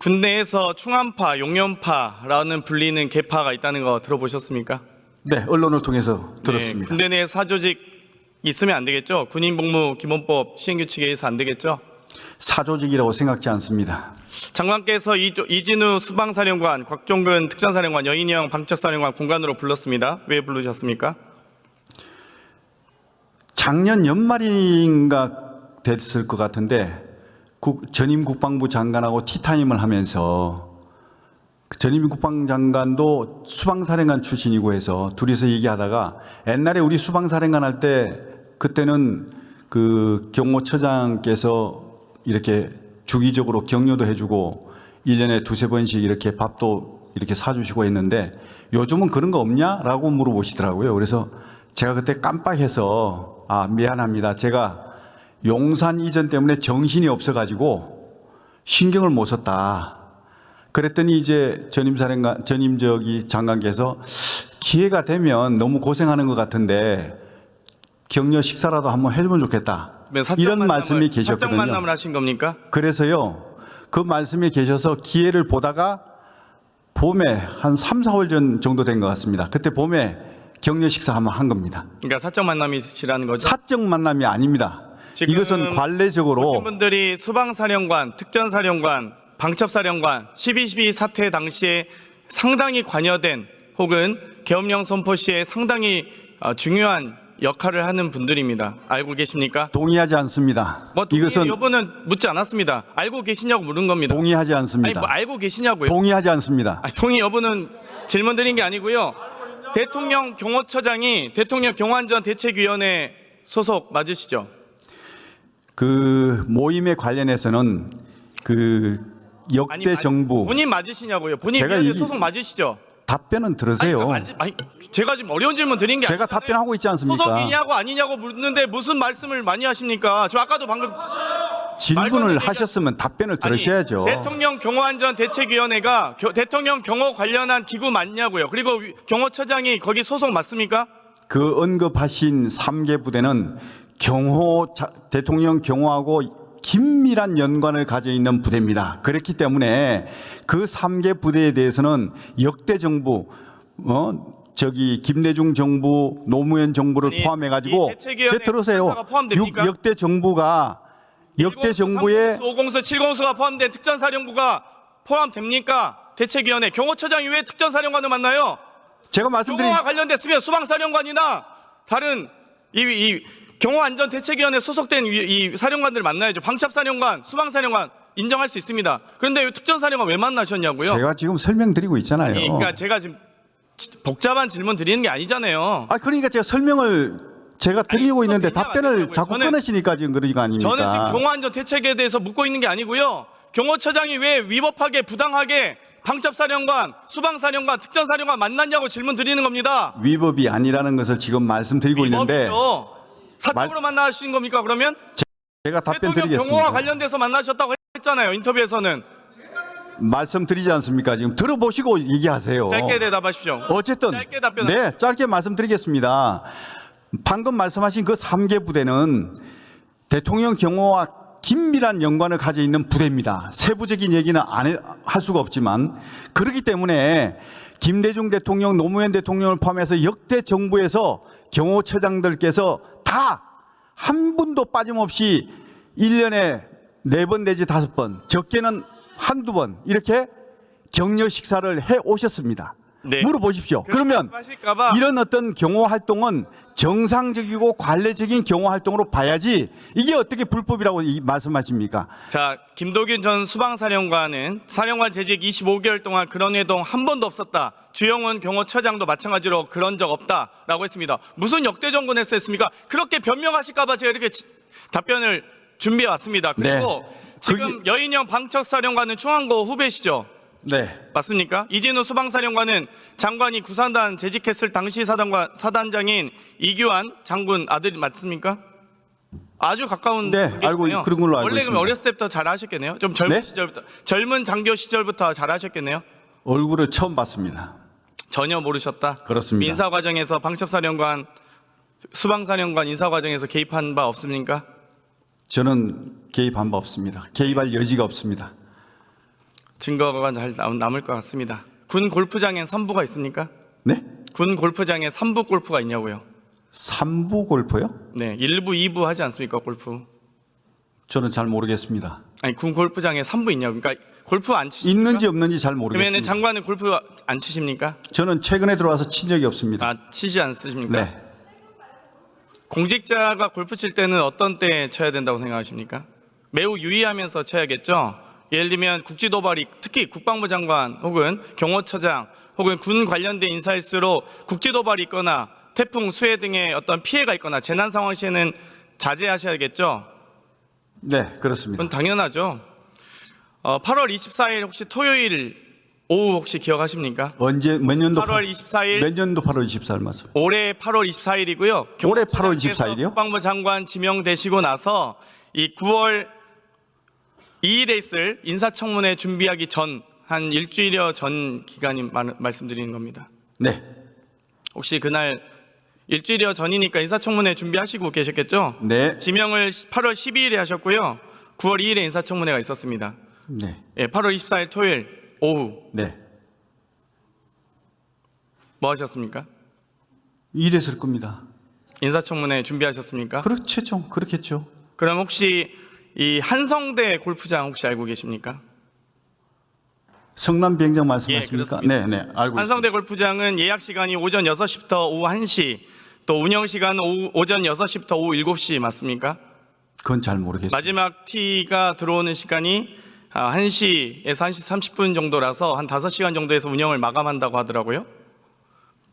군내에서 충암파, 용연파라는 불리는 계파가 있다는 거 들어보셨습니까? 네, 언론을 통해서 네, 들었습니다. 군대 내에 사조직 있으면 안 되겠죠? 군인 복무 기본법 시행 규칙에 의해서 안 되겠죠? 사조직이라고 생각지 않습니다. 장관께서 이- 이진우 수방사령관, 곽종근 특전사령관, 여인영 방책사령관 공간으로 불렀습니다. 왜 부르셨습니까? 작년 연말인가 됐을 것 같은데 국- 전임 국방부 장관하고 티타임을 하면서 그 전임 국방장관도 수방사령관 출신이고 해서 둘이서 얘기하다가 옛날에 우리 수방사령관 할 때 그때는 그 경호처장께서 이렇게 주기적으로 격려도 해주고 일년에 두세 번씩 이렇게 밥도 이렇게 사주시고 했는데 요즘은 그런 거 없냐 라고 물어보시더라고요. 그래서 제가 그때 깜빡해서 아, 미안합니다. 제가 용산 이전 때문에 정신이 없어가지고 신경을 못 썼다. 그랬더니 이제 전임 사령관, 전임 저기 장관께서 기회가 되면 너무 고생하는 것 같은데 격려 식사라도 한번 해주면 좋겠다. 왜 사적 이런 만남을- 말씀이 계셨거든요. 만남을 하신 겁니까? 그래서요, 그 말씀이 계셔서 기회를 보다가 봄에 한 3, 4월 전 정도 된 것 같습니다. 그때 봄에 격려 식사 한번 한 겁니다. 그러니까 사적 만남이시라는 거죠? 사적 만남이 아닙니다. 지금 이것은 관례적으로 오신 분들이 수방사령관, 특전사령관, 방첩사령관 12.12 사태 당시에 상당히 관여된 혹은 계엄령 선포 시에 상당히 어, 중요한 역할을 하는 분들입니다. 알고 계십니까? 동의하지 않습니다. 뭐 동의 이것은 여부는 묻지 않았습니다. 알고 계시냐고 물은 겁니다. 동의하지 아니 않습니다. 뭐 알고 계시냐고요? 동의하지 않습니다. 아니, 동의 여부는 질문 드린 게 아니고요. 대통령 경호처장이 대통령 경호안전 대책위원회 소속 맞으시죠? 그 모임에 관련해서는 그 역대 맞- 정부 본인 맞으시냐고요? 본인 제가 이- 소속 맞으시죠? 답변은 아니, 들으세요. 그러니까 맞지- 아니, 제가 지금 어려운 질문 드린 게 제가 아니잖아요. 답변하고 있지 않습니까? 소속이냐고 아니냐고 묻는데 무슨 말씀을 많이 하십니까? 저 아까도 방금 질문을 하셨으면 답변을 아니, 들으셔야죠. 대통령 경호안전 대책위원회가 겨- 대통령 경호 관련한 기구 맞냐고요? 그리고 위- 경호처장이 거기 소속 맞습니까? 그 언급하신 3개 부대는 경호 자- 대통령 경호하고 긴밀한 연관을 가져 있는 부대입니다. 그렇기 때문에 그 3개 부대에 대해서는 역대 정부 어 저기 김대중 정부 노무현 정부를 아니, 포함해 가지고 제 들으세요. 역대 정부가 역대 정부의 5공수 7공수가 포함된 특전사령부가 포함됩니까? 대책위원회 경호처장이 왜 특전사령관을 만나요? 제가 말씀드린 경호와 관련됐으면 수방사령관이나 다른 이, 이 경호안전대책위원회 소속된 이, 이 사령관들 만나야죠. 방첩사령관, 수방사령관 인정할 수 있습니다. 그런데 왜 특전사령관 왜 만나셨냐고요? 제가 지금 설명드리고 있잖아요. 아니, 그러니까 제가 지금 지- 복잡한 질문 드리는 게 아니잖아요. 아 그러니까 제가 설명을 제가 드리고 아니, 있는데 수업 답변을 자꾸 저는- 끊으시니까 지금 그러는 거 아닙니까? 저는 지금 경호안전 대책에 대해서 묻고 있는 게 아니고요. 경호처장이 왜 위법하게 부당하게 방첩사령관, 수방사령관, 특전사령관 만났냐고 질문 드리는 겁니다. 위법이 아니라는 것을 지금 말씀드리고 있는데 위법이죠. 사적으로 만나신 겁니까 그러면? 제가 답변 대통령 드리겠습니다. 경호와 관련돼서 만나셨다고 했잖아요 인터뷰에서는 말씀드리지 않습니까? 지금 들어보시고 얘기하세요. 짧게 대답하십시오. 어쨌든 짧게 답변. 네, 짧게 말씀드리겠습니다. 방금 말씀하신 그 3개 부대는 대통령 경호와 긴밀한 연관을 가져 있는 부대입니다. 세부적인 얘기는 안할 수가 없지만 그렇기 때문에 김대중 대통령, 노무현 대통령을 포함해서 역대 정부에서 경호처장들께서 다 한 분도 빠짐없이 1년에 네번 내지 다섯 번, 적게는 한두 번 이렇게 격려 식사를 해 오셨습니다. 네. 물어보십시오. 그러면 하실까봐 이런 어떤 경호 활동은 정상적이고 관례적인 경호 활동으로 봐야지 이게 어떻게 불법이라고 이- 말씀하십니까? 자 김도균 전 수방사령관은 사령관 재직 25개월 동안 그런 회동 한 번도 없었다. 주영훈 경호처장도 마찬가지로 그런 적 없다라고 했습니다. 무슨 역대 정권에서 했습니까? 그렇게 변명하실까봐 제가 이렇게 지- 답변을 준비해 왔습니다. 그리고 네. 지금 여인영 방척사령관은 중앙고 후배시죠? 네. 맞습니까? 이진우 수방사령관은 장관이 구산단 재직했을 당시 사단관 사단장인 이규환 장군 아들이 맞습니까? 아주 가까운 네. 알고- 그런 걸로 알고 원래 그럼 있습니다. 어렸을 때부터 잘 하셨겠네요. 좀 젊은 네? 시절부터 젊은 장교 시절부터 잘 하셨겠네요. 얼굴을 처음 봤습니다. 전혀 모르셨다. 그렇습니다. 인사 과정에서 방첩사령관 수방사령관 인사 과정에서 개입한 바 없습니까? 저는 개입한 바 없습니다. 개입할 여지가 없습니다. 증거가 잘 남- 남을 것 같습니다. 군 골프장엔 3부가 있습니까? 네? 군 골프장에 3부 골프가 있냐고요? 삼부 골프요? 네, 1부, 2부 하지 않습니까, 골프? 저는 잘 모르겠습니다. 아니, 군 골프장에 3부 있냐고. 그러니까 골프 안 치십니까? 있는지 없는지 잘 모르겠습니다. 장관은 골프 안 치십니까? 저는 최근에 들어와서 친 적이 없습니다. 아, 치지 않으십니까? 네. 공직자가 골프 칠 때는 어떤 때 쳐야 된다고 생각하십니까? 매우 유의하면서 쳐야겠죠? 예를 들면 국지도발이 특히 국방부 장관 혹은 경호처장 혹은 군 관련된 인사일수록 국지도발이 있거나 태풍, 수해 등의 어떤 피해가 있거나 재난 상황 시에는 자제하셔야겠죠? 네, 그렇습니다. 그건 당연하죠. 어, 8월 24일 혹시 토요일 오후 혹시 기억하십니까? 언제 몇 년도 8월 24일 몇 년도 8월 24일 맞습 올해 8월 24일이고요. 올해 8월 24일 이요? 국방부 장관 지명되시고 나서 이 9월 2일에 있을 인사청문회 준비하기 전 한 일주일여 전 기간이 말, 말씀드리는 겁니다. 네. 혹시 그날 일주일여 전이니까 인사청문회 준비하시고 계셨겠죠? 네. 지명을 8월 12일에 하셨고요. 9월 2일에 인사청문회가 있었습니다. 네. 예, 8월 24일 토요일 오후 네. 뭐 하셨습니까? 이랬을 겁니다. 인사청문회 준비하셨습니까? 그렇죠. 좀 그렇겠죠. 그럼 혹시 이 한성대 골프장 혹시 알고 계십니까? 성남 비행장 예, 말씀하십니까? 그렇습니다. 네, 네. 알고 있습니다. 한성대 골프장은 예약 시간이 오전 6시부터 오후 1시, 또 운영 시간은 오후, 오전 6시부터 오후 7시 맞습니까? 그건 잘 모르겠습니다. 마지막 티가 들어오는 시간이 아, 1시에서 1시 30분 정도라서 한 5시간 정도에서 운영을 마감한다고 하더라고요.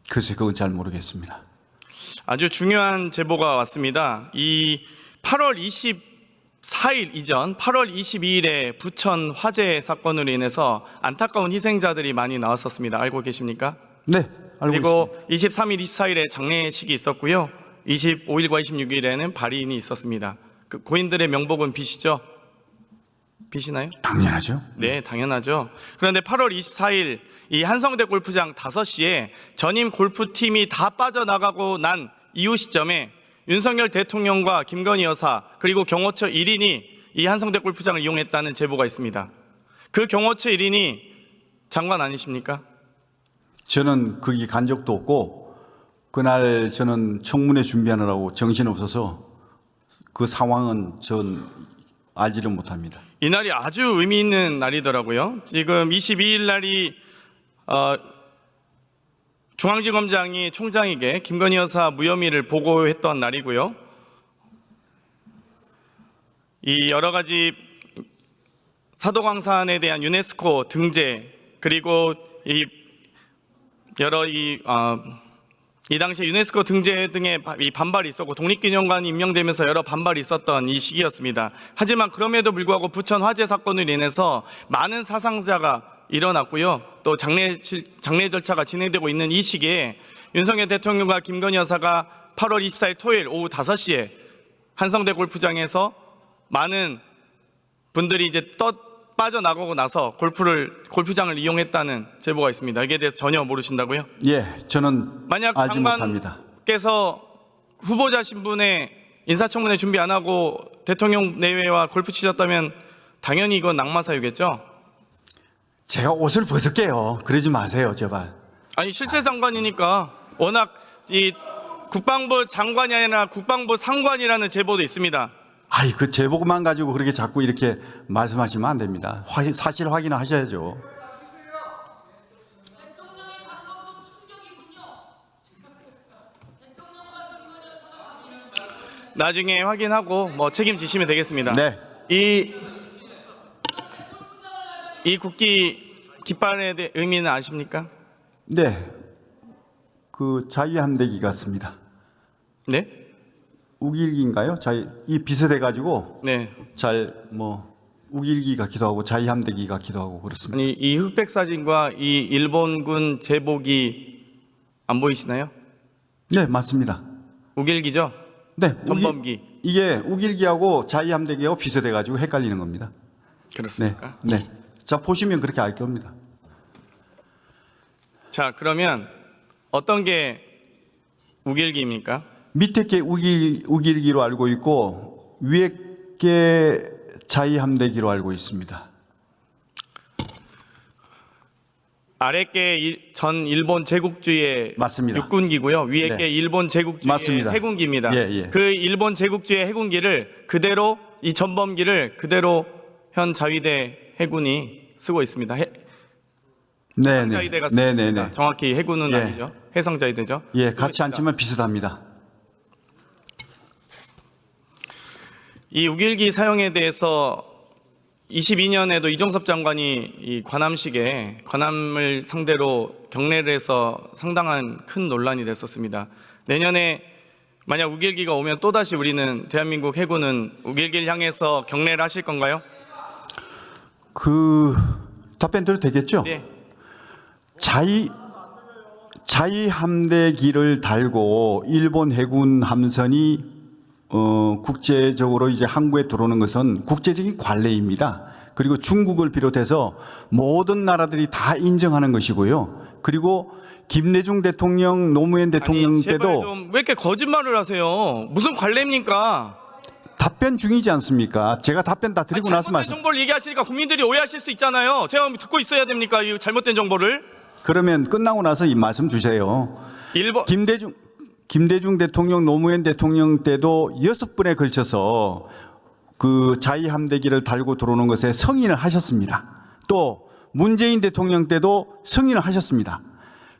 글쎄 그건 잘 모르겠습니다. 아주 중요한 제보가 왔습니다. 이 8월 24일 이전 8월 22일에 부천 화재 사건으로 인해서 안타까운 희생자들이 많이 나왔었습니다. 알고 계십니까? 네, 알고 그리고 있습니다. 23일, 24일에 장례식이 있었고요. 25일과 26일에는 발인이 있었습니다. 그 고인들의 명복은 비시죠? 비시나요? 당연하죠. 네, 당연하죠. 그런데 8월 24일 이 한성대 골프장 5시에 전임 골프팀이 다 빠져나가고 난 이후 시점에 윤석열 대통령과 김건희 여사 그리고 경호처 1인이 이 한성대 골프장을 이용했다는 제보가 있습니다. 그 경호처 1인이 장관 아니십니까? 저는 거기 간 적도 없고 그날 저는 청문회 준비하느라고 정신 없어서 그 상황은 전 알지를 못합니다. 이날이 아주 의미 있는 날이더라고요. 지금 22일 날이 어, 중앙지검장이 총장에게 김건희 여사 무혐의를 보고했던 날이고요. 이 여러 가지 사도광산에 대한 유네스코 등재 그리고 이 여러 이, 어, 이 당시에 유네스코 등재 등의 반발이 있었고 독립기념관이 임명되면서 여러 반발이 있었던 이 시기였습니다. 하지만 그럼에도 불구하고 부천 화재 사건으로 인해서 많은 사상자가 일어났고요. 또 장례 실- 장례 절차가 진행되고 있는 이 시기에 윤석열 대통령과 김건희 여사가 8월 24일 토요일 오후 5시에 한성대 골프장에서 많은 분들이 이제 떠 빠져나가고 나서 골프를 골프장을 이용했다는 제보가 있습니다. 여기에 대해서 전혀 모르신다고요? 예, 저는 만약 알지 못합니다. 장관께서 후보자 신분에 인사청문회 준비 안 하고 대통령 내외와 골프 치셨다면 당연히 이건 낙마 사유겠죠? 제가 옷을 벗을게요. 그러지 마세요, 제발. 아니 실체 장관이니까 워낙 이 국방부 장관이 아니라 국방부 상관이라는 제보도 있습니다. 아이 그 제보만 가지고 그렇게 자꾸 이렇게 말씀하시면 안 됩니다. 사실 확인을 하셔야죠. 나중에 확인하고 뭐 책임지시면 되겠습니다. 네, 이, 이 국기 깃발에 대해 의미는 아십니까? 네. 그 자유함대기 같습니다. 네? 우길기인가요? 자유 이 비슷해 가지고 네. 잘 뭐 우길기 같기도 하고 자유함대기 같기도 하고 그렇습니다. 아니 이 흑백 사진과 이 일본군 제복이 안 보이시나요? 네, 맞습니다. 우길기죠? 네, 우길- 전범기 이게 우길기하고 자유함대기하고 비슷해 가지고 헷갈리는 겁니다. 네, 그렇습니까? 네. 자 보시면 그렇게 알 겁니다. 자 그러면 어떤 게 우길기입니까? 밑에 게 우길, 우길기로 알고 있고 위에 게 자유함대기로 알고 있습니다. 아래께 일- 전 일본 제국주의 맞습니다. 육군기고요. 위에 네. 게 일본 제국주의 맞습니다. 해군기입니다. 예, 예. 그 일본 제국주의 해군기를 그대로 이 전범기를 그대로 현 자위대 해군이 쓰고 있습니다. 해, 네네. 자위대가 쓰고 네 네네. 있습니다. 정확히 해군은 예. 아니죠. 해상 자위대죠. 예, 같이 앉지만 비슷합니다. 이 우길기 사용에 대해서 22년에도 이종섭 장관이 이 관함식에 관함을 상대로 경례를 해서 상당한 큰 논란이 됐었습니다. 내년에 만약 우길기가 오면 또다시 우리는 대한민국 해군은 우길기를 향해서 경례를 하실 건가요? 그 답변 드려도 되겠죠? 네. 자위 자위 함대기를 달고 일본 해군 함선이 어, 국제적으로 이제 항구에 들어오는 것은 국제적인 관례입니다. 그리고 중국을 비롯해서 모든 나라들이 다 인정하는 것이고요. 그리고 김대중 대통령, 노무현 대통령 아니, 제발 때도 좀왜 이렇게 거짓말을 하세요? 무슨 관례입니까? 답변 중이지 않습니까? 제가 답변 다 드리고 나서 잘못된 말씀. 정보를 얘기하시니까 국민들이 오해하실 수 있잖아요. 제가 듣고 있어야 됩니까? 이 잘못된 정보를? 그러면 끝나고 나서 이 말씀 주세요. 일본 김대중 김대중 대통령 노무현 대통령 때도 여섯 번에 걸쳐서 그 자위 함대기를 달고 들어오는 것에 승인을 하셨습니다. 또 문재인 대통령 때도 승인을 하셨습니다.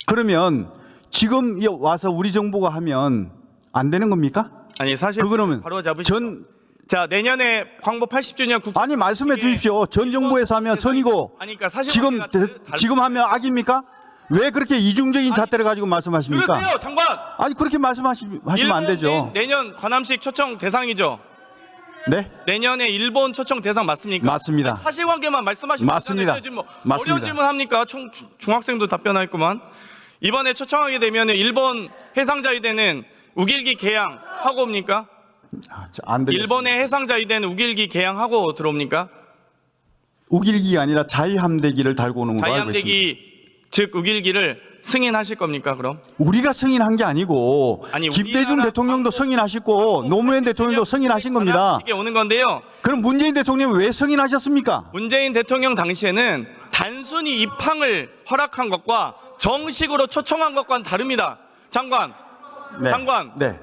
그러면 지금 이 와서 우리 정부가 하면 안 되는 겁니까? 아니 사실 그거는 바로 잡으시죠. 전 자 내년에 광복 80주년 국 아니 말씀해 주십시오. 전 정부에서 하면 선이고 아니 그러니까 사실 지금 대- 지금 하면 악입니까? 왜 그렇게 이중적인 잣대를 가지고 말씀하십니까? 들으세요 장관 아니 그렇게 말씀하시면 안 되죠. 내, 내년 관함식 초청 대상이죠 네? 내년에 일본 초청 대상 맞습니까 맞습니다. 아니, 사실관계만 말씀하시면 맞습니다. 되잖아요. 지금 뭐 맞습니다. 어려운 질문 합니까 청, 중- 중학생도 답변했구만 이번에 초청하게 되면 일본 해상자위대는 우길기 개항 하고 옵니까 아, 저안 되겠습니다. 일본의 해상자위대는 우길기 개항 하고 들어옵니까 우길기가 아니라 자위함대기를 달고 오는 걸로 알고 있습니다. 자이함대기 즉 우길기를 승인하실 겁니까 그럼 우리가 승인한 게 아니고 아니, 김대중 우리나라 대통령도 승인하셨고 노무현 대통령도 승인하신 겁니다. 이게 오는 건데요. 그럼 문재인 대통령 왜 승인하셨습니까? 문재인 대통령 당시에는 단순히 입항을 허락한 것과 정식으로 초청한 것과는 다릅니다. 장관, 장관. 네.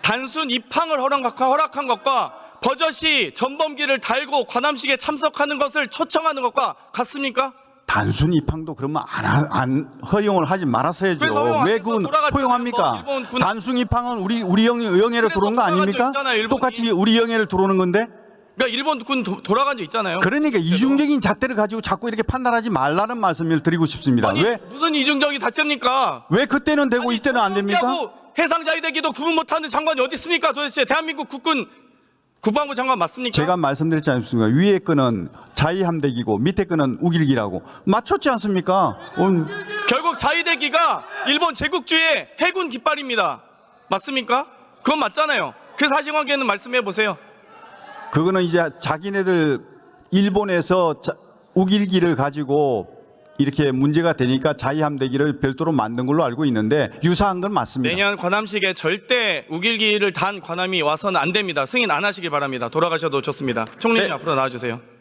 단순 입항을 허락- 허락한 것과 버젓이 전범기를 달고 관함식에 참석하는 것을 초청하는 것과 같습니까? 단순 입항도 그러면 안, 하- 안 허용을 하지 말았어야죠. 왜 허용 안왜 해서 그건 돌아갔잖아요. 허용합니까? 군- 단순 입항은 우리 우리 영, 영해로 그래서 들어온 거 아닙니까? 있잖아요. 똑같이 우리 영해를 들어오는 건데. 그러니까 일본 군 도- 돌아간 적 있잖아요. 그러니까 이중적인 잣대를 가지고 자꾸 이렇게 판단하지 말라는 말씀을 드리고 싶습니다. 아니 왜? 무슨 이중적이 다입니까 왜 그때는 되고 이때는 안 됩니까? 해상자위대기도 구분 못하는 장관이 어디 있습니까? 도대체 대한민국 국군 국방부 장관 맞습니까? 제가 말씀드렸지 않습니까? 위에 거는 자위함대기고 밑에 거는 우길기라고 맞췄지 않습니까? 음, 결국 자위대기가 일본 제국주의 해군 깃발입니다. 맞습니까? 그건 맞잖아요. 그 사실관계는 말씀해 보세요. 그거는 이제 자기네들 일본에서 자- 우길기를 가지고 이렇게 문제가 되니까 자위함대기를 별도로 만든 걸로 알고 있는데 유사한 건 맞습니다. 내년 관함식에 절대 우길기를 단 관함이 와서는 안 됩니다. 승인 안 하시길 바랍니다. 돌아가셔도 좋습니다. 총리님 네. 앞으로 나와주세요.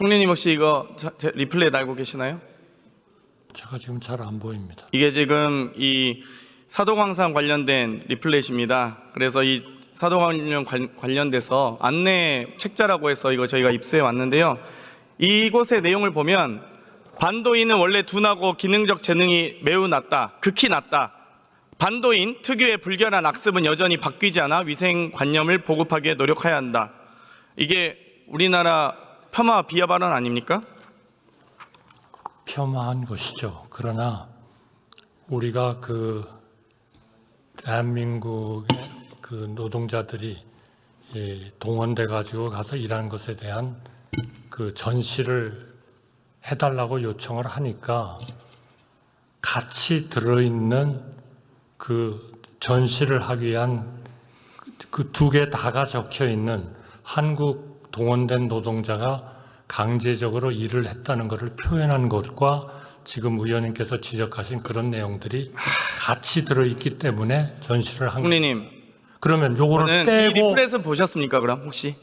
총리님 혹시 이거 자- 제- 리플레이 달고 계시나요? 제가 지금 잘 안 보입니다. 이게 지금 이 사도광산 관련된 리플렛입니다. 그래서 이 사도광산 관- 관련돼서 안내 책자라고 해서 이거 저희가 입수해 왔는데요. 이곳의 내용을 보면 반도인은 원래 둔하고 기능적 재능이 매우 낮다, 극히 낮다. 반도인 특유의 불결한 악습은 여전히 바뀌지 않아 위생관념을 보급하기에 노력해야 한다. 이게 우리나라 폄하 비하 발언 아닙니까? 폄하한 것이죠. 그러나 우리가 그 대한민국의 그 노동자들이 이 동원돼 가지고 가서 일하는 것에 대한 그 전시를 해달라고 요청을 하니까 같이 들어있는 그 전시를 하기 위한 그 두 개 다가 적혀 있는 한국 동원된 노동자가 강제적으로 일을 했다는 것을 표현한 것과 지금 의원님께서 지적하신 그런 내용들이 같이 들어있기 때문에 전시를 한. 총리님, 그러면 요거를 이 빼고 리플렛은 보셨습니까? 그럼 혹시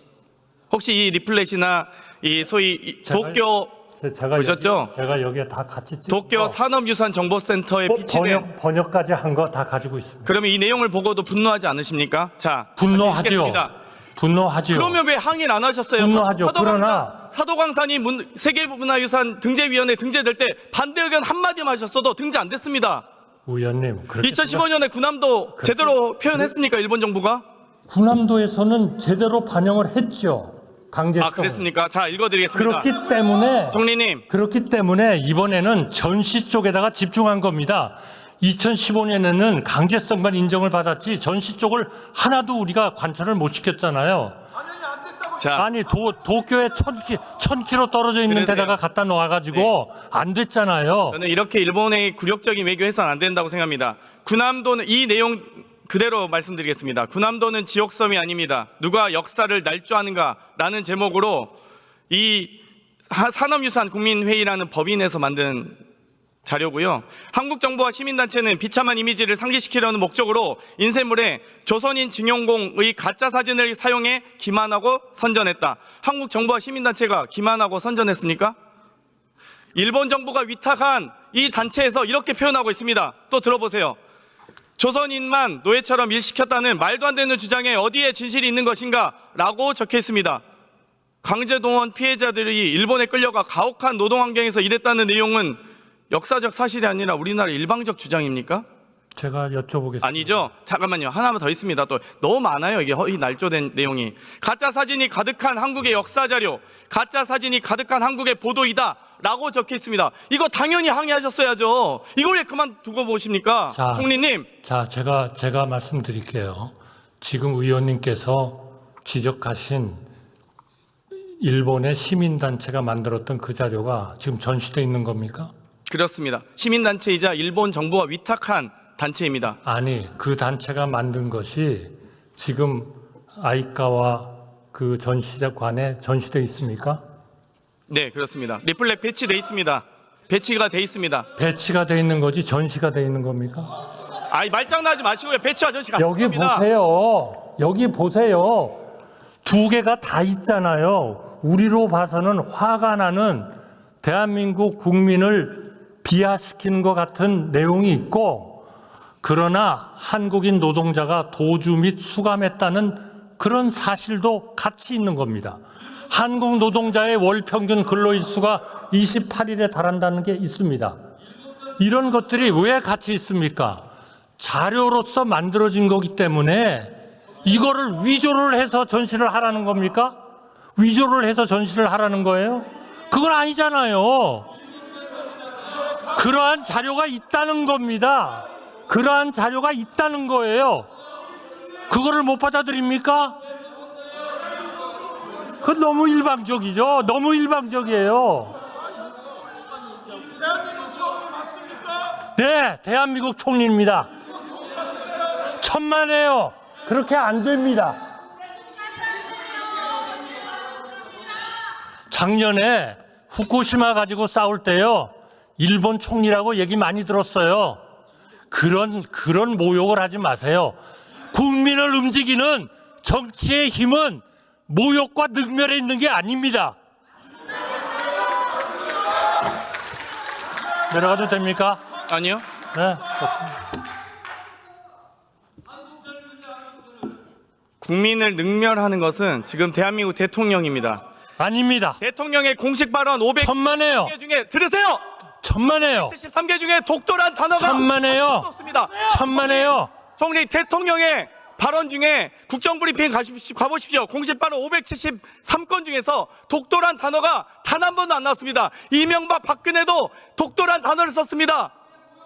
혹시 이 리플렛이나 이 소위 제가- 도쿄 제가 보셨죠? 여기, 제가 여기에 다 같이 도쿄 거, 산업유산 정보센터에 어, 비치된 번역 번역까지 한 거 다 가지고 있습니다. 그러면 이 내용을 보고도 분노하지 않으십니까? 자. 읽겠습니다. 분노하지요. 그러면 왜 항의를 안 하셨어요? 분노하죠. 사도광산- 그러나- 사도광산이 문- 세계문화유산 등재위원회 등재될 때 반대 의견 한마디만 하셨어도 등재 안 됐습니다. 의원님 그렇게 2015년에 군함도 제대로 표현했습니까? 일본 정부가? 군함도에서는 제대로 반영을 했죠. 강제성. 아, 그랬습니까? 자, 읽어드리겠습니다. 그렇기 때문에 총리님, 그렇기 때문에 이번에는 전시 쪽에다가 집중한 겁니다. 2015년에는 강제성만 인정을 받았지 전시 쪽을 하나도 우리가 관철을 못 시켰잖아요. 자, 아니 도, 도쿄에 천, 키, 천 킬로 떨어져 있는 그러세요. 데다가 갖다 놓아가지고 안 됐잖아요. 저는 이렇게 일본의 굴욕적인 외교해서는 안 된다고 생각합니다. 군함도는 이 내용 그대로 말씀드리겠습니다. 군함도는 지옥섬이 아닙니다. 누가 역사를 날조하는가라는 제목으로 이 하- 산업유산 국민회의라는 법인에서 만든 자료고요. 한국 정부와 시민단체는 비참한 이미지를 상기시키려는 목적으로 인쇄물에 조선인 증용공의 가짜 사진을 사용해 기만하고 선전했다. 한국 정부와 시민단체가 기만하고 선전했습니까? 일본 정부가 위탁한 이 단체에서 이렇게 표현하고 있습니다. 또 들어보세요. 조선인만 노예처럼 일시켰다는 말도 안 되는 주장에 어디에 진실이 있는 것인가? 라고 적혀 있습니다. 강제동원 피해자들이 일본에 끌려가 가혹한 노동 환경에서 일했다는 내용은 역사적 사실이 아니라 우리나라 일방적 주장입니까? 제가 여쭤보겠습니다. 아니죠. 잠깐만요. 하나만 더 있습니다. 또 너무 많아요. 이게 허위 날조된 내용이. 가짜 사진이 가득한 한국의 역사 자료, 가짜 사진이 가득한 한국의 보도이다. 라고 적혀 있습니다. 이거 당연히 항의하셨어야죠. 이걸 왜 그만 두고 보십니까? 자. 총리님, 자, 제가 제가 말씀드릴게요. 지금 의원님께서 지적하신 일본의 시민 단체가 만들었던 그 자료가 지금 전시돼 있는 겁니까? 그렇습니다. 시민단체이자 일본 정부가 위탁한 단체입니다. 아니, 그 단체가 만든 것이 지금 아이카와 그 전시관에 전시돼 있습니까? 네, 그렇습니다. 리플렛 배치돼 있습니다. 배치가 돼 있습니다. 배치가 돼 있는 거지 전시가 돼 있는 겁니까? 아이 말장난하지 마시고요. 배치와 전시가 여기 합니다. 보세요. 여기 보세요. 두 개가 다 있잖아요. 우리로 봐서는 화가 나는 대한민국 국민을 비하시키는 것 같은 내용이 있고, 그러나 한국인 노동자가 도주 및 수감했다는 그런 사실도 같이 있는 겁니다. 한국 노동자의 월 평균 근로일수가 28일에 달한다는 게 있습니다. 이런 것들이 왜 같이 있습니까? 자료로서 만들어진 거기 때문에 이거를 위조를 해서 전시를 하라는 겁니까? 위조를 해서 전시를 하라는 거예요? 그건 아니잖아요. 그러한 자료가 있다는 겁니다. 그러한 자료가 있다는 거예요. 그거를 못 받아들입니까? 그건 너무 일방적이죠. 너무 일방적이에요. 네, 대한민국 총리입니다. 천만에요. 그렇게 안 됩니다. 작년에 후쿠시마 가지고 싸울 때요. 일본 총리라고 얘기 많이 들었어요. 그런 그런 모욕을 하지 마세요. 국민을 움직이는 정치의 힘은 모욕과 능멸에 있는 게 아닙니다. 내려가도 됩니까? 아니요. 네. 국민을 능멸하는 것은 지금 대한민국 대통령입니다. 아닙니다. 대통령의 공식 발언 500개 천만에요. 중에 들으세요. 천만에요. 73개 중에 독도란 단어가 천만에요. 없습니다. 천만에요. 총리 대통령의 발언 중에 국정브리핑 가십시오, 가보십시오. 공식 발언 573건 중에서 독도란 단어가 단 한 번도 안 나왔습니다. 이명박 박근혜도 독도란 단어를 썼습니다.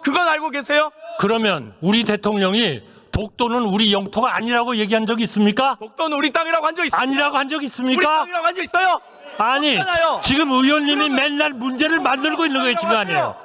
그건 알고 계세요? 그러면 우리 대통령이 독도는 우리 영토가 아니라고 얘기한 적 있습니까? 독도는 우리 땅이라고 한 적 있습니까? 아니라고 한 적 우리 있습니까? 땅이라고 한 적 있어요? 아니 없잖아요. 지금 의원님이 맨날 문제를 만들고 있는 거예요 지금 아니에요.